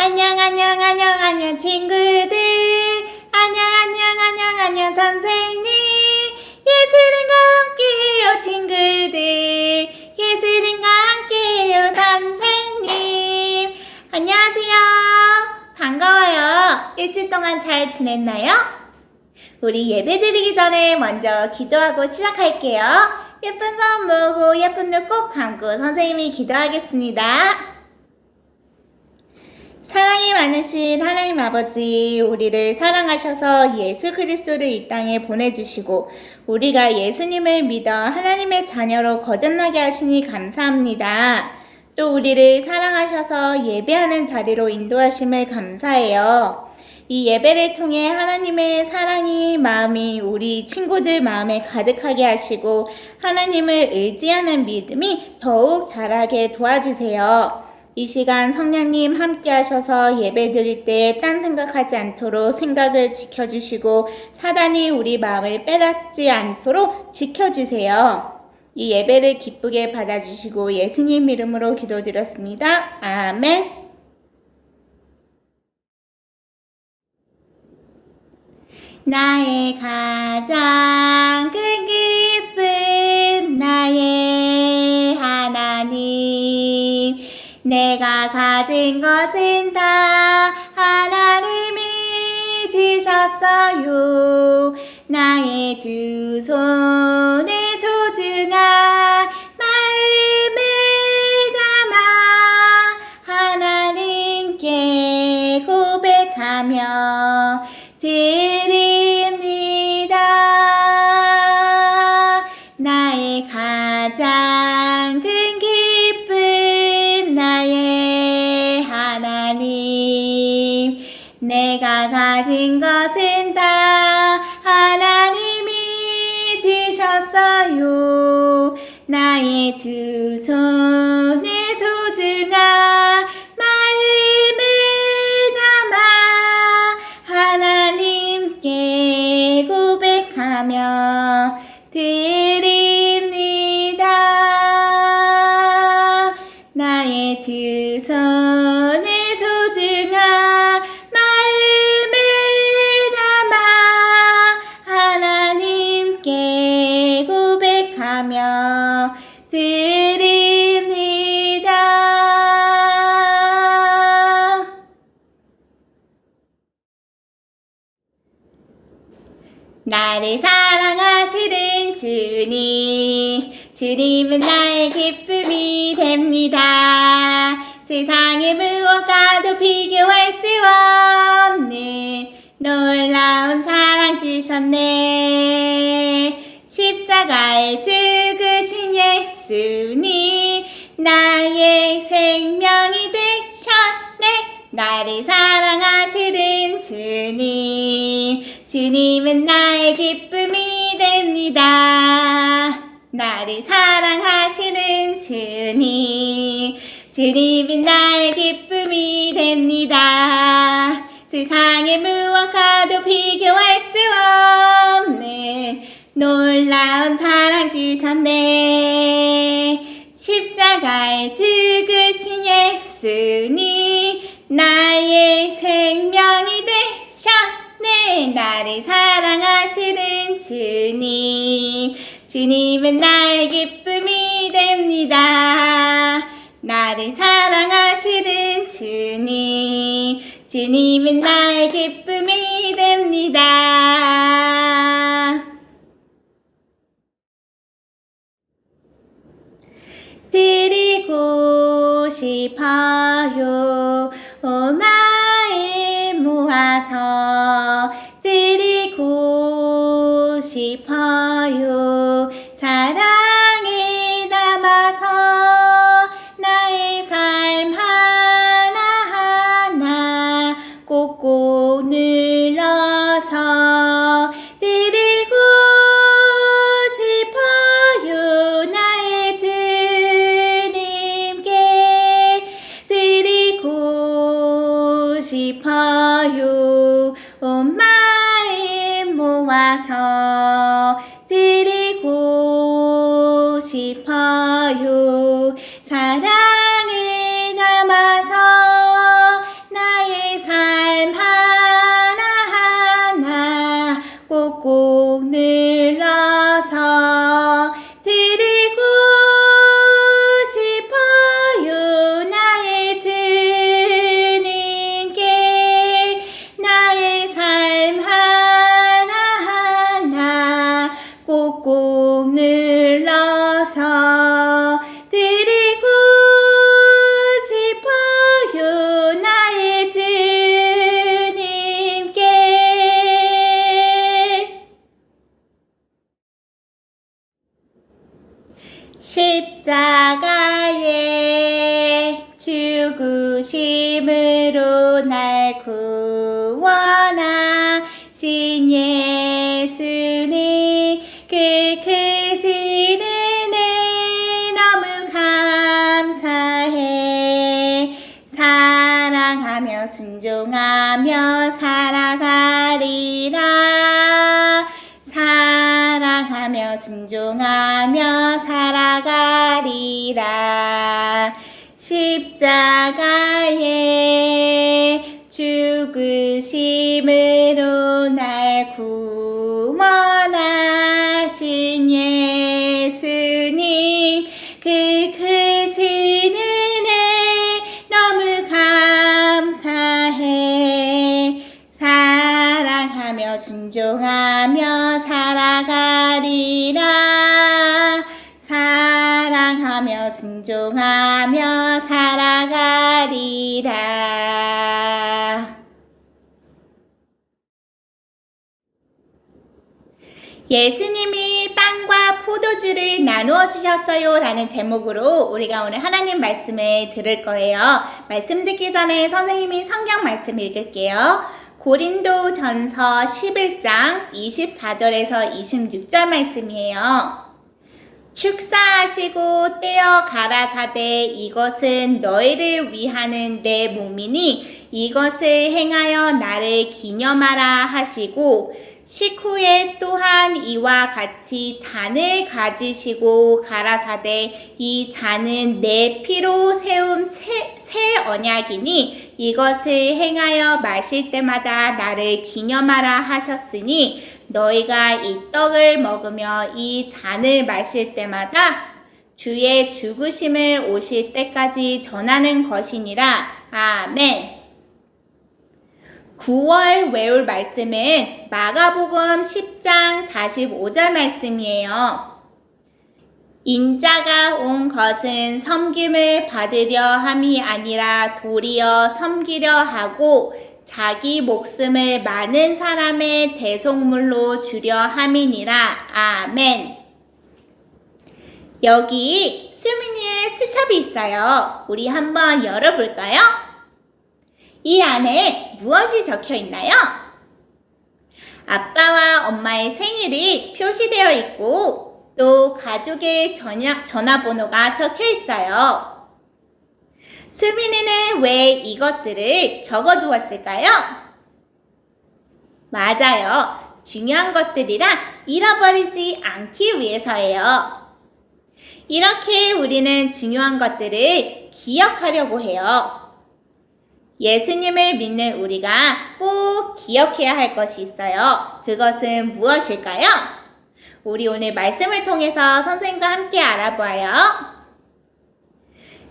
안녕 안녕 안녕 안녕 친구들. 안녕 안녕 안녕 안녕 선생님. 예수님과 함께해요 친구들. 예수님과 함께해요 선생님. 안녕하세요. 반가워요. 일주일 동안 잘 지냈나요? 우리 예배 드리기 전에 먼저 기도하고 시작할게요. 예쁜 손 모으고 예쁜 눈 꼭 감고 선생님이 기도하겠습니다 사랑이 많으신 하나님 아버지, 우리를 사랑하셔서 예수 그리스도를 이 땅에 보내주시고, 우리가 예수님을 믿어 하나님의 자녀로 거듭나게 하시니 감사합니다. 또 우리를 사랑하셔서 예배하는 자리로 인도하심을 감사해요. 이 예배를 통해 하나님의 사랑이 마음이 우리 친구들 마음에 가득하게 하시고, 하나님을 의지하는 믿음이 더욱 자라게 도와주세요. 이 시간 성령님 함께 하셔서 예배 드릴 때 딴 생각하지 않도록 생각을 지켜주시고 사단이 우리 마음을 빼앗지 않도록 지켜주세요. 이 예배를 기쁘게 받아주시고 예수님 이름으로 기도드렸습니다. 아멘. 나의 가장 큰 내가 가진 것은 다 하나님이 주셨어요. 나의 두 손에 소중한 내가 가진 것은 다 하나님이 주셨어요. 나의 두 손 나를 사랑하시는 주님, 주님은 나의 기쁨이 됩니다. 세상의 무엇과도 비교할 수 없는 놀라운 사랑 주셨네. 십자가에 죽으신 예수님, 나의 생명이 되셨네. 나를 사랑 주님, 주님은 나의 기쁨이 됩니다. 나를 사랑하시는 주님, 주님은 나의 기쁨이 됩니다. 세상의 무엇과도 비교할 수 없는 놀라운 사랑 주셨네. 십자가에 죽으신 예수님, 나의 생명이. 나를 사랑하시는 주님, 주님은 나의 기쁨이 됩니다. 나를 사랑하시는 주님, 주님은 나의 기쁨이 됩니다. 드리고 싶어요. 오마 예수님이 빵과 포도주를 나누어 주셨어요 라는 제목으로 우리가 오늘 하나님 말씀을 들을 거예요. 말씀 듣기 전에 선생님이 성경 말씀 읽을게요. 고린도 전서 11장 24절에서 26절 말씀이에요. 축사하시고 떼어 가라사대 이것은 너희를 위하는 내 몸이니 이것을 행하여 나를 기념하라 하시고 식후에 또한 이와 같이 잔을 가지시고 가라사대 이 잔은 내 피로 세운 새, 새 언약이니 이것을 행하여 마실 때마다 나를 기념하라 하셨으니 너희가 이 떡을 먹으며 이 잔을 마실 때마다 주의 죽으심을 오실 때까지 전하는 것이니라. 아멘. 9월 외울 말씀은 마가복음 10장 45절 말씀이에요. 인자가 온 것은 섬김을 받으려 함이 아니라 도리어 섬기려 하고 자기 목숨을 많은 사람의 대속물로 주려 함이니라. 아멘. 여기 수민이의 수첩이 있어요. 우리 한번 열어볼까요? 이 안에 무엇이 적혀 있나요? 아빠와 엄마의 생일이 표시되어 있고 또 가족의 전화, 전화번호가 적혀 있어요. 수민이는 왜 이것들을 적어 두었을까요? 맞아요. 중요한 것들이라 잃어버리지 않기 위해서예요. 이렇게 우리는 중요한 것들을 기억하려고 해요. 예수님을 믿는 우리가 꼭 기억해야 할 것이 있어요. 그것은 무엇일까요? 우리 오늘 말씀을 통해서 선생님과 함께 알아봐요.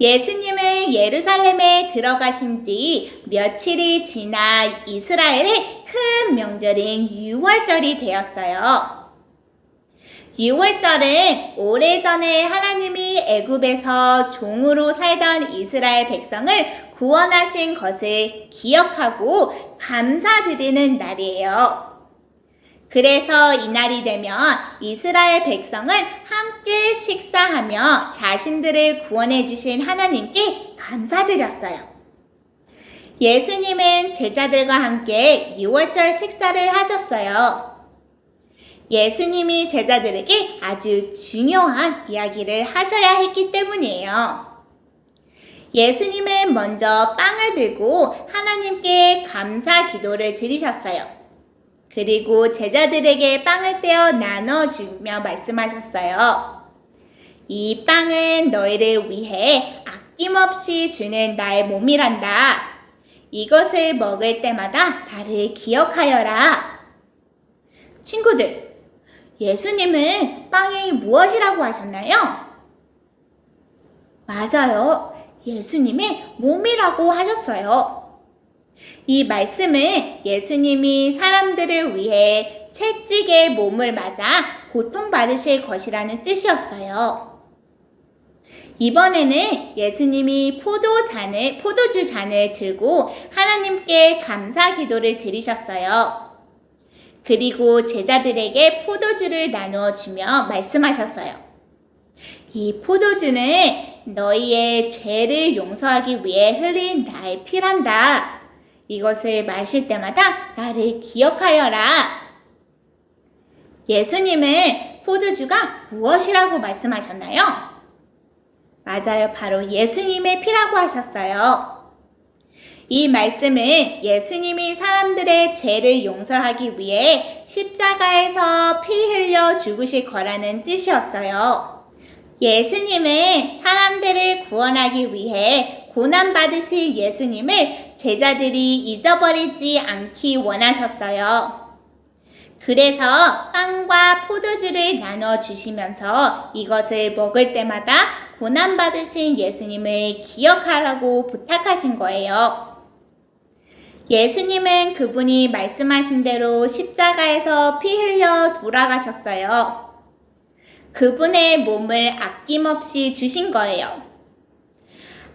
예수님은 예루살렘에 들어가신 뒤 며칠이 지나 이스라엘의 큰 명절인 6월절이 되었어요. 6월절은 오래전에 하나님이 애굽에서 종으로 살던 이스라엘 백성을 구원하신 것을 기억하고 감사드리는 날이에요. 그래서 이날이 되면 이스라엘 백성은 함께 식사하며 자신들을 구원해 주신 하나님께 감사드렸어요. 예수님은 제자들과 함께 6월절 식사를 하셨어요. 예수님이 제자들에게 아주 중요한 이야기를 하셔야 했기 때문이에요. 예수님은 먼저 빵을 들고 하나님께 감사 기도를 드리셨어요. 그리고 제자들에게 빵을 떼어 나눠주며 말씀하셨어요. 이 빵은 너희를 위해 아낌없이 주는 나의 몸이란다. 이것을 먹을 때마다 나를 기억하여라. 친구들, 예수님은 빵이 무엇이라고 하셨나요? 맞아요. 예수님의 몸이라고 하셨어요. 이 말씀은 예수님이 사람들을 위해 채찍에 몸을 맞아 고통받으실 것이라는 뜻이었어요. 이번에는 예수님이 포도잔을, 포도주 잔을 들고 하나님께 감사 기도를 드리셨어요. 그리고 제자들에게 포도주를 나누어 주며 말씀하셨어요. 이 포도주는 너희의 죄를 용서하기 위해 흘린 나의 피란다. 이것을 마실 때마다 나를 기억하여라. 예수님은 포도주가 무엇이라고 말씀하셨나요? 맞아요. 바로 예수님의 피라고 하셨어요. 이 말씀은 예수님이 사람들의 죄를 용서하기 위해 십자가에서 피 흘려 죽으실 거라는 뜻이었어요. 예수님은 사람들을 구원하기 위해 고난받으실 예수님을 제자들이 잊어버리지 않기 원하셨어요. 그래서 빵과 포도주를 나눠 주시면서 이것을 먹을 때마다 고난받으신 예수님을 기억하라고 부탁하신 거예요. 예수님은 그분이 말씀하신 대로 십자가에서 피 흘려 돌아가셨어요. 그분의 몸을 아낌없이 주신 거예요.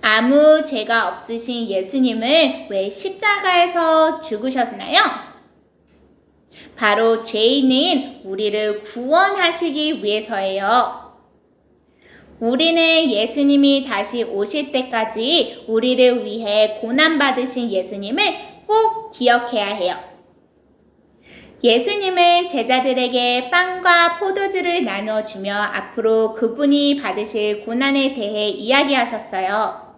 아무 죄가 없으신 예수님은 왜 십자가에서 죽으셨나요? 바로 죄인인 우리를 구원하시기 위해서예요. 우리는 예수님이 다시 오실 때까지 우리를 위해 고난받으신 예수님을 꼭 기억해야 해요. 예수님은 제자들에게 빵과 포도주를 나눠주며 앞으로 그분이 받으실 고난에 대해 이야기하셨어요.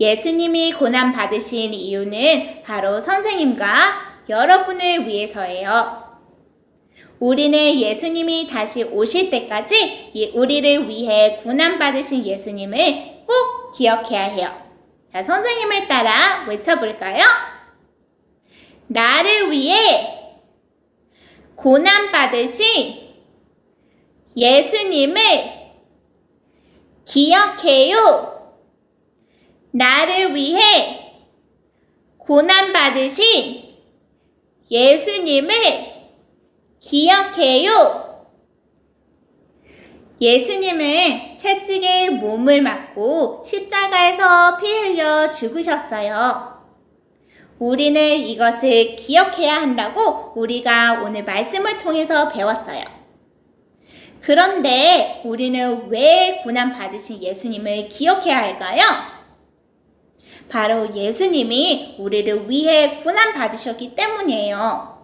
예수님이 고난 받으신 이유는 바로 선생님과 여러분을 위해서예요. 우리는 예수님이 다시 오실 때까지 이 우리를 위해 고난 받으신 예수님을 꼭 기억해야 해요. 자, 선생님을 따라 외쳐볼까요? 나를 위해 고난 받으신 예수님을 기억해요. 나를 위해 고난 받으신 예수님을 기억해요. 예수님은 채찍에 몸을 맞고 십자가에서 피 흘려 죽으셨어요. 우리는 이것을 기억해야 한다고 우리가 오늘 말씀을 통해서 배웠어요. 그런데 우리는 왜 고난 받으신 예수님을 기억해야 할까요? 바로 예수님이 우리를 위해 고난 받으셨기 때문이에요.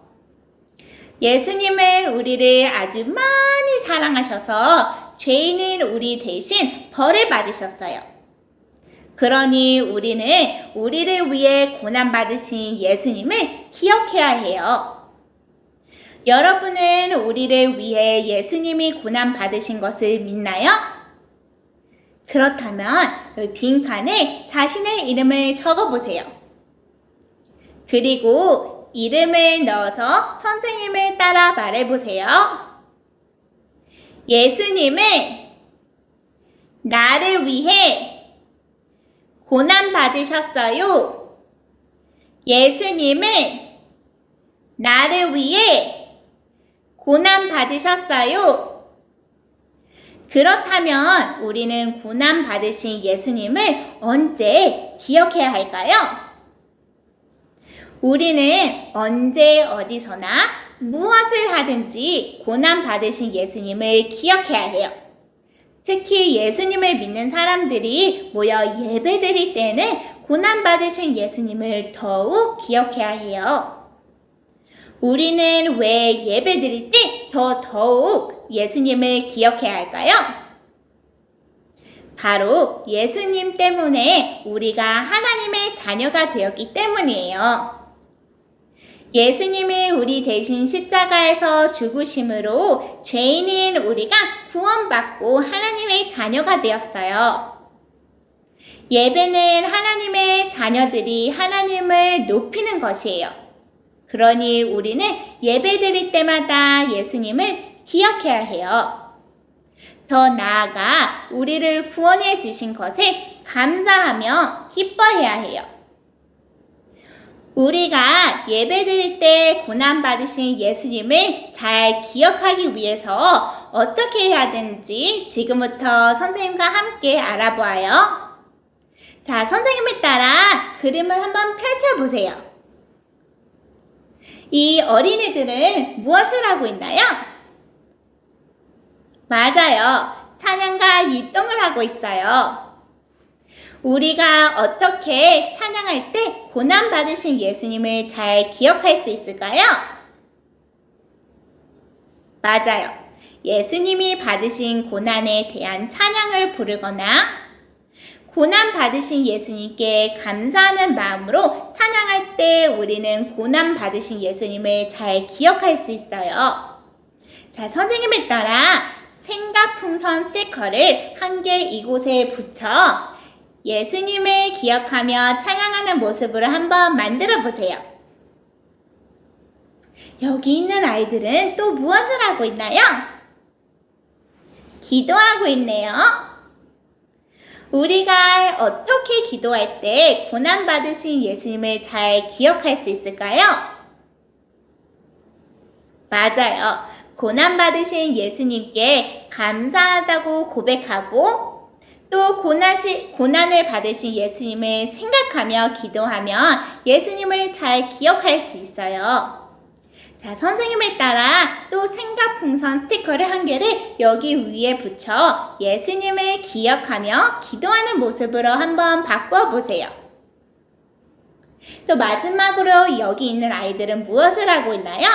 예수님은 우리를 아주 많이 사랑하셔서 죄인인 우리 대신 벌을 받으셨어요. 그러니 우리는 우리를 위해 고난받으신 예수님을 기억해야 해요. 여러분은 우리를 위해 예수님이 고난받으신 것을 믿나요? 그렇다면 빈칸에 자신의 이름을 적어보세요. 그리고 이름을 넣어서 선생님을 따라 말해보세요. 예수님은 나를 위해 고난 받으셨어요. 예수님은 나를 위해 고난 받으셨어요. 그렇다면 우리는 고난 받으신 예수님을 언제 기억해야 할까요? 우리는 언제 어디서나 무엇을 하든지 고난 받으신 예수님을 기억해야 해요. 특히 예수님을 믿는 사람들이 모여 예배 드릴 때는 고난 받으신 예수님을 더욱 기억해야 해요. 우리는 왜 예배 드릴 때 더 더욱 예수님을 기억해야 할까요? 바로 예수님 때문에 우리가 하나님의 자녀가 되었기 때문이에요. 예수님이 우리 대신 십자가에서 죽으심으로 죄인인 우리가 구원받고 하나님의 자녀가 되었어요. 예배는 하나님의 자녀들이 하나님을 높이는 것이에요. 그러니 우리는 예배 드릴 때마다 예수님을 기억해야 해요. 더 나아가 우리를 구원해 주신 것에 감사하며 기뻐해야 해요. 우리가 예배 드릴 때 고난 받으신 예수님을 잘 기억하기 위해서 어떻게 해야 되는지 지금부터 선생님과 함께 알아보아요. 자, 선생님을 따라 그림을 한번 펼쳐보세요. 이 어린이들은 무엇을 하고 있나요? 맞아요. 찬양과 율동을 하고 있어요. 우리가 어떻게 찬양할 때 고난 받으신 예수님을 잘 기억할 수 있을까요? 맞아요. 예수님이 받으신 고난에 대한 찬양을 부르거나 고난 받으신 예수님께 감사하는 마음으로 찬양할 때 우리는 고난 받으신 예수님을 잘 기억할 수 있어요. 자, 선생님에 따라 생각 풍선 스티커를 한 개 이곳에 붙여 예수님을 기억하며 찬양하는 모습으로 한번 만들어 보세요. 여기 있는 아이들은 또 무엇을 하고 있나요? 기도하고 있네요. 우리가 어떻게 기도할 때 고난받으신 예수님을 잘 기억할 수 있을까요? 맞아요. 고난받으신 예수님께 감사하다고 고백하고 또 고난시, 고난을 받으신 예수님을 생각하며 기도하면 예수님을 잘 기억할 수 있어요. 자, 선생님에 따라 또 생각 풍선 스티커를 한 개를 여기 위에 붙여 예수님을 기억하며 기도하는 모습으로 한번 바꿔 보세요. 또 마지막으로 여기 있는 아이들은 무엇을 하고 있나요?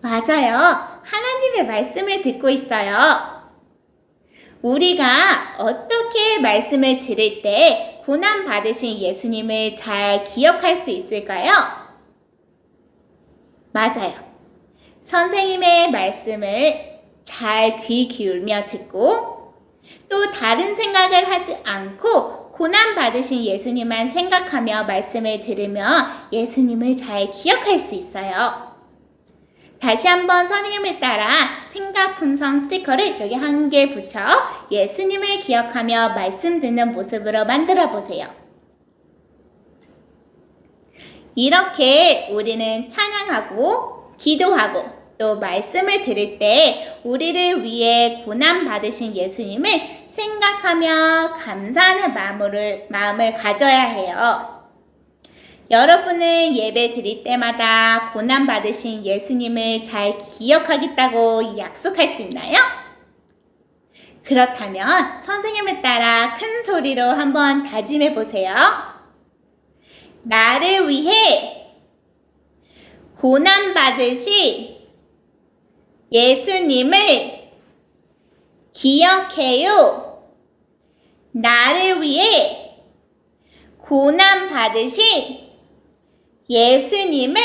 맞아요. 하나님의 말씀을 듣고 있어요. 우리가 어떻게 말씀을 들을 때 고난 받으신 예수님을 잘 기억할 수 있을까요? 맞아요. 선생님의 말씀을 잘 귀 기울며 듣고 또 다른 생각을 하지 않고 고난 받으신 예수님만 생각하며 말씀을 들으며 예수님을 잘 기억할 수 있어요. 다시 한번 선생님을 따라 생각 분성 스티커를 여기 한 개 붙여 예수님을 기억하며 말씀 듣는 모습으로 만들어 보세요. 이렇게 우리는 찬양하고 기도하고 또 말씀을 들을 때 우리를 위해 고난 받으신 예수님을 생각하며 감사하는 마음을, 마음을 가져야 해요. 여러분은 예배 드릴 때마다 고난 받으신 예수님을 잘 기억하겠다고 약속할 수 있나요? 그렇다면 선생님에 따라 큰 소리로 한번 다짐해 보세요. 나를 위해 고난 받으신 예수님을 기억해요. 나를 위해 고난 받으신 예수님을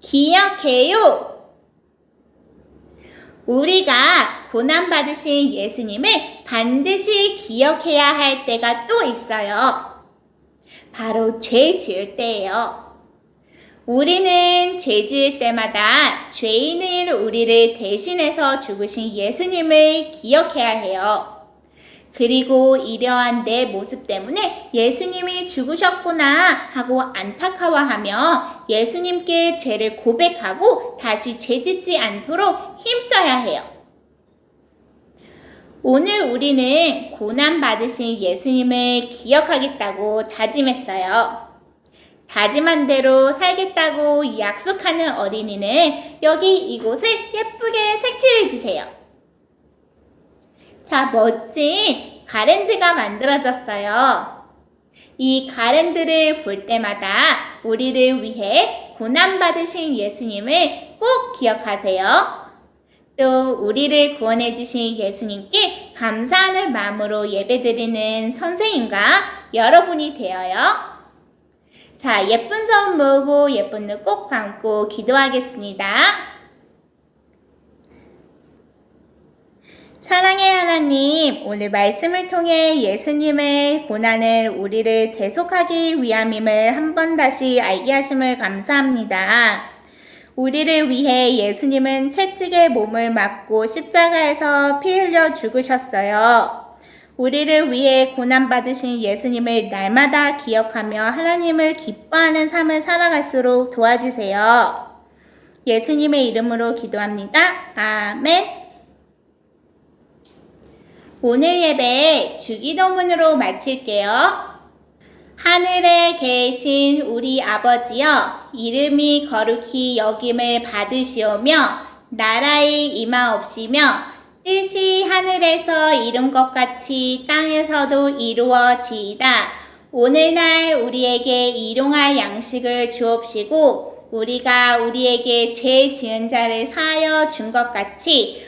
기억해요. 우리가 고난받으신 예수님을 반드시 기억해야 할 때가 또 있어요. 바로 죄 지을 때예요. 우리는 죄 지을 때마다 죄인인 우리를 대신해서 죽으신 예수님을 기억해야 해요. 그리고 이러한 내 모습 때문에 예수님이 죽으셨구나 하고 안타까워하며 예수님께 죄를 고백하고 다시 죄 짓지 않도록 힘써야 해요. 오늘 우리는 고난받으신 예수님을 기억하겠다고 다짐했어요. 다짐한 대로 살겠다고 약속하는 어린이는 여기 이곳을 예쁘게 색칠해 주세요. 자, 멋진 가랜드가 만들어졌어요. 이 가랜드를 볼 때마다 우리를 위해 고난받으신 예수님을 꼭 기억하세요. 또 우리를 구원해 주신 예수님께 감사하는 마음으로 예배드리는 선생님과 여러분이 되어요. 자, 예쁜 손 모으고 예쁜 눈 꼭 감고 기도하겠습니다. 사랑의 하나님, 오늘 말씀을 통해 예수님의 고난을 우리를 대속하기 위함임을 한 번 다시 알게 하심을 감사합니다. 우리를 위해 예수님은 채찍에 몸을 맞고 십자가에서 피 흘려 죽으셨어요. 우리를 위해 고난받으신 예수님을 날마다 기억하며 하나님을 기뻐하는 삶을 살아갈수록 도와주세요. 예수님의 이름으로 기도합니다. 아멘. 오늘 예배 주기도문으로 마칠게요. 하늘에 계신 우리 아버지여, 이름이 거룩히 여김을 받으시오며, 나라의 임하옵시며 뜻이 하늘에서 이룬 것 같이 땅에서도 이루어지이다. 오늘날 우리에게 일용할 양식을 주옵시고 우리가 우리에게 죄 지은 자를 사하여 준 것 같이